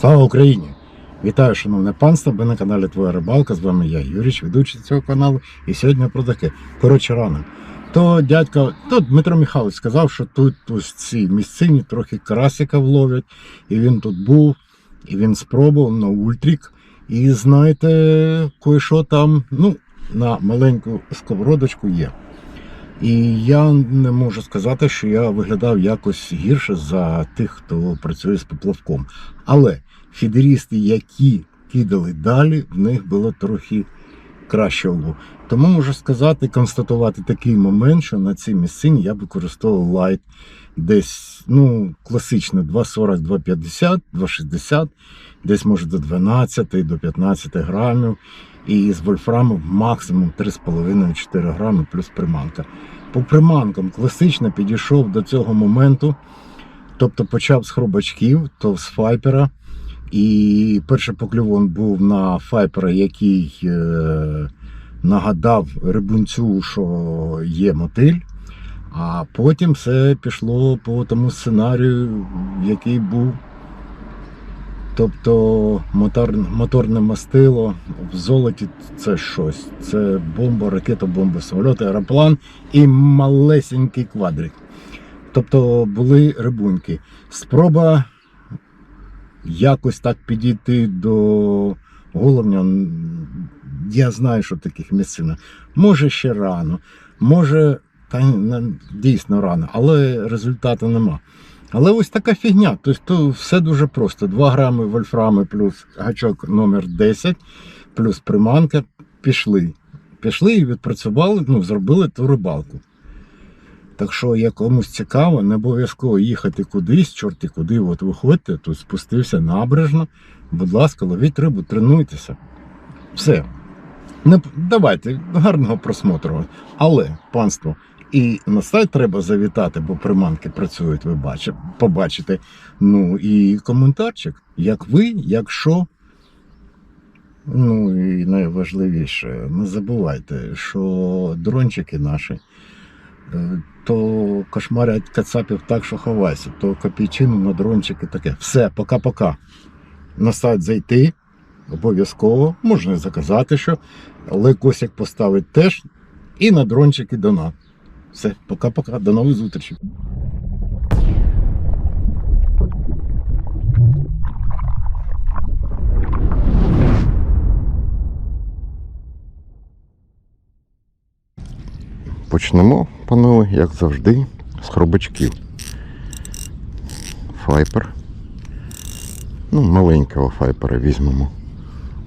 Слава Україні! Вітаю, шановне панство! Ви на каналі Твоя Рибалка. З вами я, Юріч, ведучий цього каналу. І сьогодні про таке. Коротше, ранок. То дядько, то Дмитро Михайлович сказав, що тут ось цій місцині трохи карасика вловлять. І він тут був, і він спробував на ультрік. І знаєте, кое-що там, ну, на маленьку сковородочку є. І я не можу сказати, що я виглядав якось гірше за тих, хто працює з поплавком. Але фідерісти, які кидали далі, в них було трохи краще улов. Тому можу сказати, констатувати такий момент, що на цій місцині я використовував лайт десь ну, класично 2,40, 2,50, 2,60, десь може до 12, до 15 грамів. І з вольфраму максимум 3,5-4 грами плюс приманка. По приманкам класично підійшов до цього моменту, тобто почав з хробачків, то з файпера. І перший поклювон був на файпера, який е, нагадав рибунцю, що є мотиль. А потім все пішло по тому сценарію, який був. Тобто мотор, моторне мастило в золоті це щось. Це бомба, ракета, бомба, самоліт, аероплан і малесенький квадрик. Тобто були рибуньки. Спроба якось так підійти до головня. Я знаю, що таких місцин. Може ще рано, може, та дійсно рано, але результату нема. Але ось така фігня. Тобто то все дуже просто. 2 грами вольфрами плюс гачок номер 10, плюс приманка. Пішли. Пішли і відпрацювали, ну, зробили ту рибалку. Так що, як комусь цікаво, не обов'язково їхати кудись, чорти куди, от виходьте, тут спустився набережно. Будь ласка, ловіть рибу, тренуйтеся. Все. Не, давайте, гарного просмотру. Але, панство, і на сайт треба завітати, бо приманки працюють, ви бачите, побачите. Ну і коментарчик, як ви, як що. Ну і найважливіше, не забувайте, що дрончики наші, то кошмарять кацапів так, що ховайся, то копійчину на дрончики таке. Все, пока-пока. На сайт зайти обов'язково, можна заказати, що, але косяк поставить теж. І на дрончики донат. Все, пока-пока, до нових зустрічей. Почнемо, панове, як завжди, з хробачків. Файпер. Ну, маленького файпера візьмемо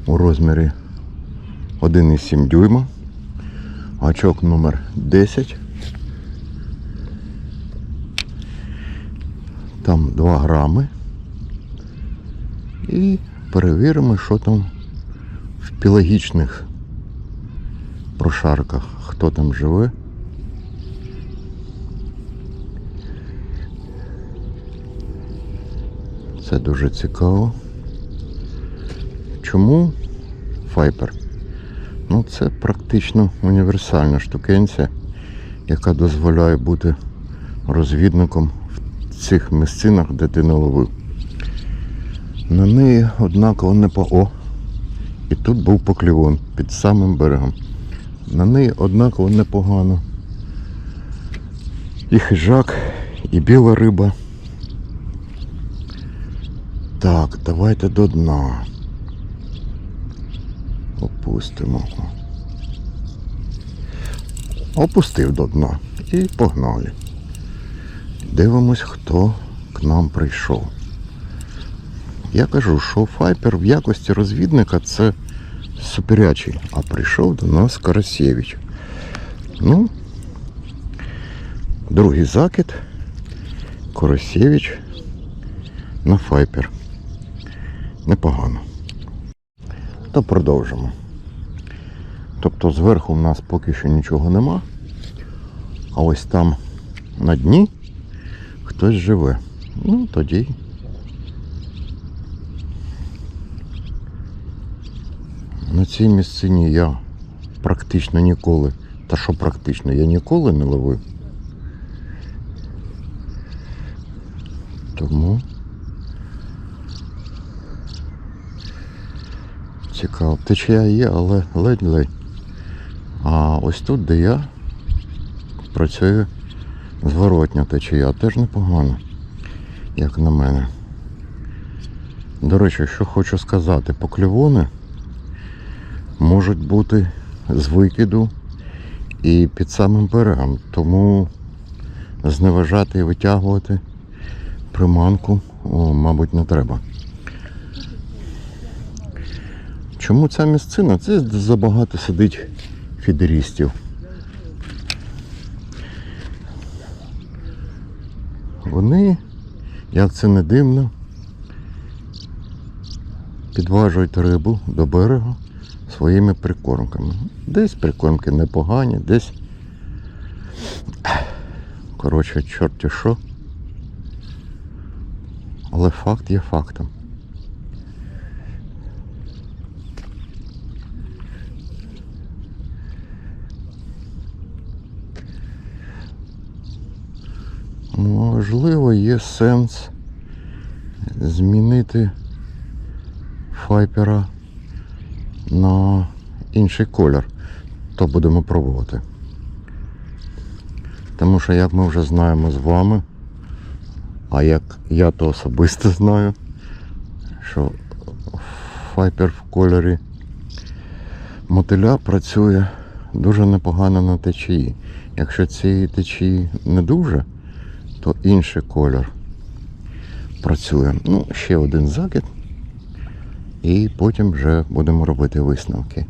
у розмірі 1,7 дюйма. Гачок номер 10. Там 2 грами. І перевіримо, що там в пелагічних прошарках, хто там живе. Це дуже цікаво. Чому файпер? Ну, це практично універсальна штукенція, яка дозволяє бути розвідником в цих місцинах, де ти не ловив. На неї однаково не по О. І тут був поклівон під самим берегом. На неї однаково непогано. І хижак, і біла риба. Так, давайте до дна. Опустимо. Опустив до дна. І погнали. Дивимось, хто к нам прийшов. Я кажу, що Файпер в якості розвідника це суперячий, а прийшов до нас Карасєвич. Ну, другий закид. Карасєвич на Файпер. Непогано. То продовжимо. Тобто зверху в нас поки що нічого нема. А ось там на дні хтось живе. Ну, тоді. На цій місцині я практично ніколи, та що практично, я ніколи не ловив. Тому Цікаво. Течія є, але ледь-ледь. А ось тут, де я працюю зворотня течія, теж непогано, як на мене. До речі, що хочу сказати, поклівони можуть бути з викиду і під самим берегом, тому зневажати і витягувати приманку, о, мабуть, не треба. Чому ця місцина? Це забагато сидить фідерістів. Вони, як це не дивно, підважують рибу до берега своїми прикормками. Десь прикормки непогані, десь. Коротше, чорті що. Але факт є фактом. Можливо, є сенс змінити файпера на інший колір, то будемо пробувати. Тому що, як ми вже знаємо з вами, а як я то особисто знаю, що файпер в кольорі мотиля працює дуже непогано на течії. Якщо цієї течії не дуже, то інший колір працює. Ну, ще один закид. І потім вже будемо робити висновки.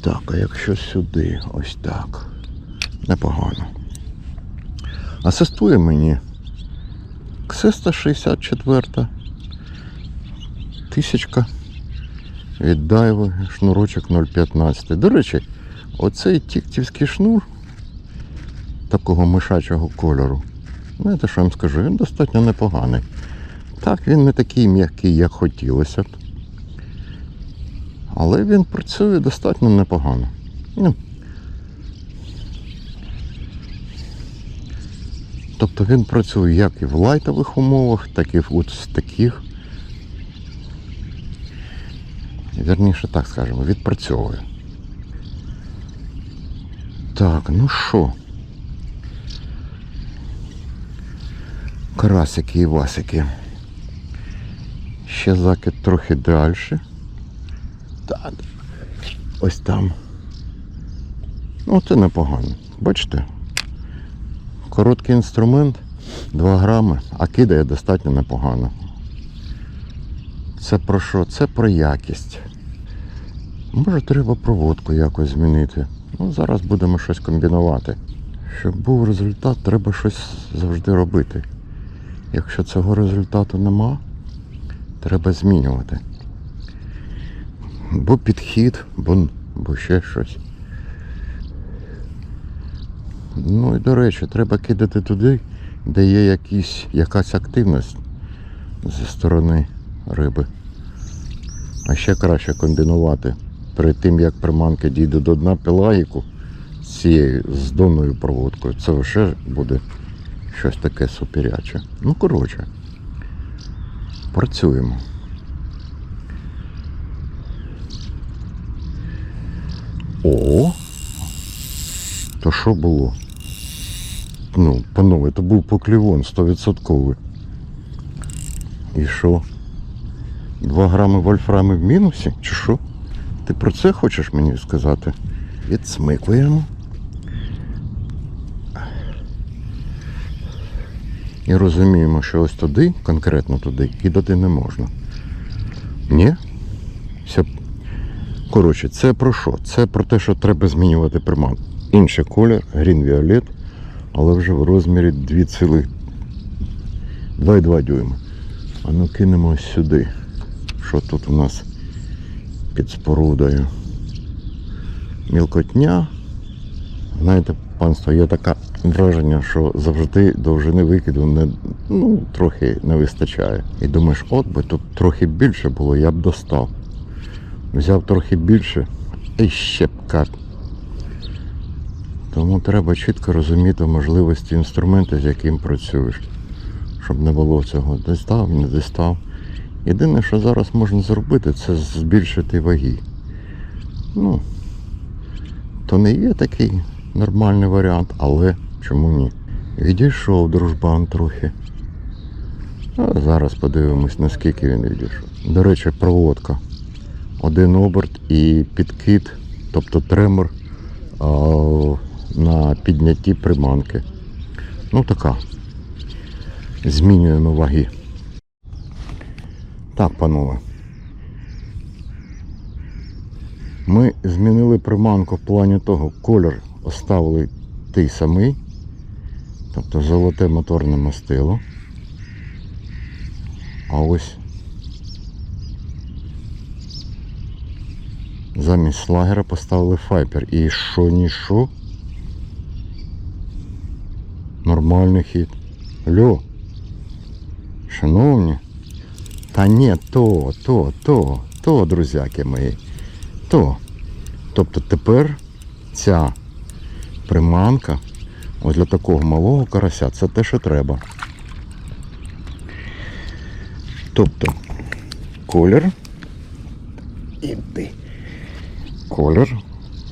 Так, а якщо сюди, ось так. Непогано. Асистує мені Ксеста 64. Тисячка від дайви, шнурочок 0,15. До речі, оцей тіктівський шнур такого мишачого кольору. Знаєте, що я вам скажу? Він достатньо непоганий. Так, він не такий м'який, як хотілося б. Але він працює достатньо непогано. Ну, Тобто він працює як і в лайтових умовах, так і в от таких. Вірніше так скажемо, відпрацьовує. Так, ну що? Карасики і васики. Ще закид трохи далі. Так. Ось там. Ну, це непогано. Бачите? Короткий інструмент, 2 грами, а кидає достатньо непогано. Це про що? Це про якість. Може треба проводку якось змінити. Ну, зараз будемо щось комбінувати. Щоб був результат, треба щось завжди робити. Якщо цього результату нема, треба змінювати. Бо підхід, бо, бо ще щось. Ну і до речі, треба кидати туди, де є якісь, якась активність зі сторони риби. А ще краще комбінувати. Перед тим як приманка дійде до дна пілагіку з цією з донною проводкою, це вже буде щось таке суперяче. Ну, коротше, працюємо. О! То що було? Ну, панове, то був поклівон 100%. І що? 2 грами вольфрами в мінусі? Чи що? Ти про це хочеш мені сказати? Відсмикуємо. І розуміємо, що ось туди, конкретно туди, кидати не можна. Ні? Все. Коротше, це про що? Це про те, що треба змінювати приманку. Інший колір, грін віолет, але вже в розмірі 2,2 дюйма. А ну кинемо сюди. Що тут у нас під спорудою? Мілкотня. Знаєте, панство, є таке враження, що завжди довжини викиду не, ну, трохи не вистачає. І думаєш, от би тут трохи більше було, я б достав. Взяв трохи більше і щепка. Тому треба чітко розуміти можливості інструменту, з яким працюєш. Щоб не було цього дістав, не дістав. Єдине, що зараз можна зробити, це збільшити ваги. Ну, то не є такий нормальний варіант, але чому ні? Відійшов дружбан трохи. А зараз подивимось, наскільки він відійшов. До речі, проводка. Один оберт і підкид, тобто тремор на піднятті приманки. Ну така. Змінюємо ваги. Так, панове. Ми змінили приманку в плані того, колір оставили той самий, тобто золоте моторне мастило. А ось замість слагера поставили файпер. І що ні що. Нормальний хід. Алло. Шановні. Та ні, то, то, то, то, друзяки мої. То. Тобто тепер ця приманка ось для такого малого карася це те, що треба. Тобто колір. Іди. Колір.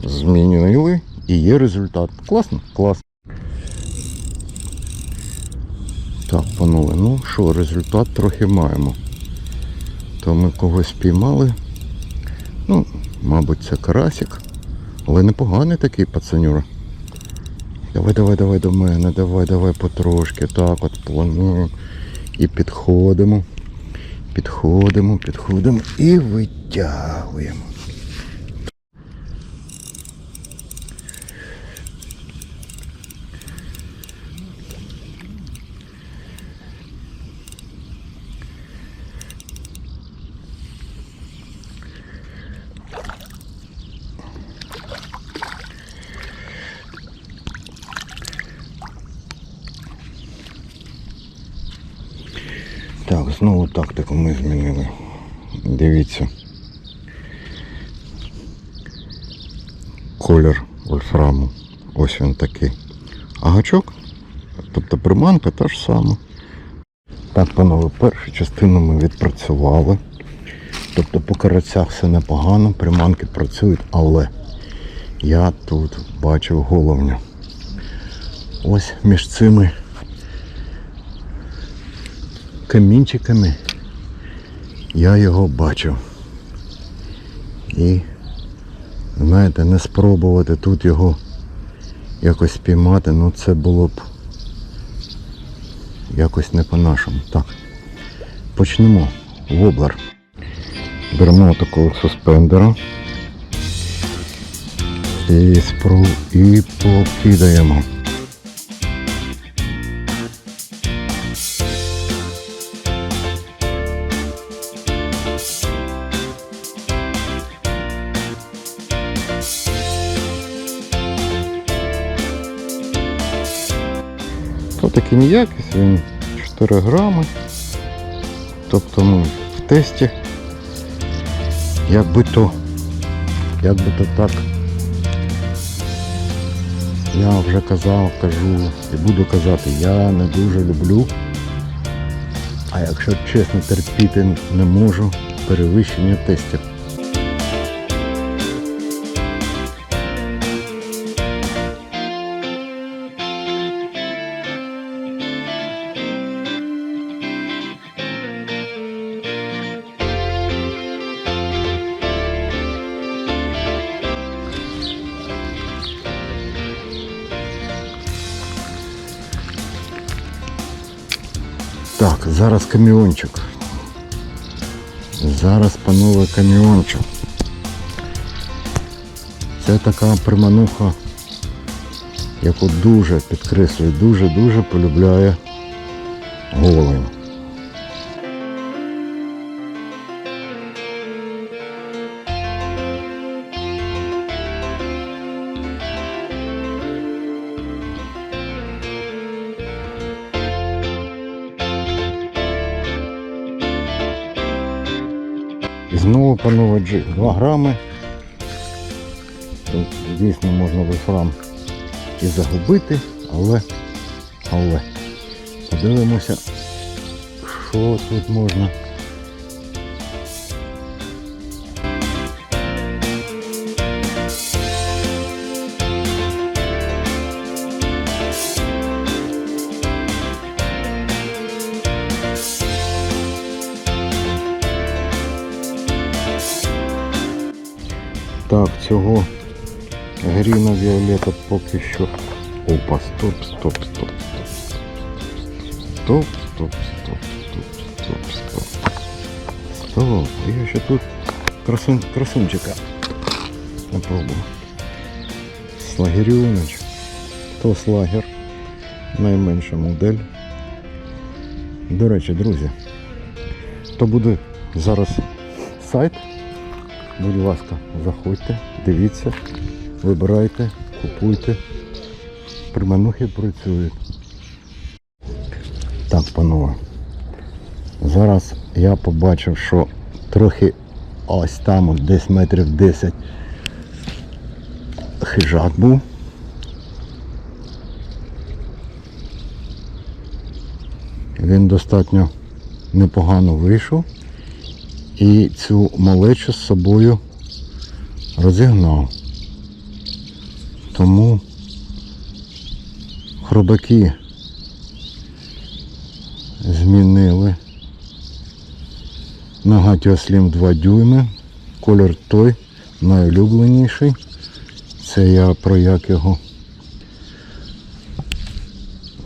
Змінили і є результат. Класно? Класно. Так, панове, ну що, результат трохи маємо. То ми когось піймали. Ну, мабуть, це карасик. Але непоганий такий пацанюра. Давай, давай, давай до мене, давай, давай потрошки. Так от плануємо. І підходимо. Підходимо, підходимо і витягуємо. Так, знову тактику ми змінили. Дивіться. Колір вольфраму. Ось він такий. А гачок, тобто приманка та ж сама. Так, панове, першу частину ми відпрацювали. Тобто по карацях все непогано, приманки працюють, але я тут бачив головню. Ось між цими камінчиками я його бачив. І, знаєте, не спробувати тут його якось спіймати, ну це було б якось не по-нашому. Так, почнемо. Воблер. Беремо такого суспендера. І спру і покидаємо. То такий ніякість, він 4 грами. Тобто ну, в тесті як би то, як би то так. Я вже казав, кажу і буду казати, я не дуже люблю. А якщо чесно терпіти не можу, перевищення тестів. Так, зараз каміончик. Зараз, панове, каміончик. Це така примануха, яку дуже підкреслюю, дуже-дуже полюбляє голень. Знову, панове, джиг. 2 грами. Тут Звісно, можна вольфрам і загубити, але, але подивимося, що тут можна Так, цього Гріна Віолета поки що. Опа, стоп, стоп, стоп, стоп. Стоп, стоп, стоп, стоп, стоп, стоп. Стоп. Я ще тут красун, красунчика. Попробую. Слагерюнич. То слагер. Найменша модель. До речі, друзі, то буде зараз сайт. Будь ласка, заходьте, дивіться, вибирайте, купуйте. Приманухи працюють. Так, панове. Зараз я побачив, що трохи ось там, десь метрів 10 хижак був. Він достатньо непогано вийшов і цю малечу з собою розігнав. Тому хробаки змінили на Гатіослім 2 дюйми. Колір той найулюбленіший. Це я про як його.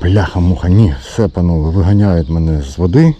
Бляха-муха, ні, все, панове, виганяють мене з води.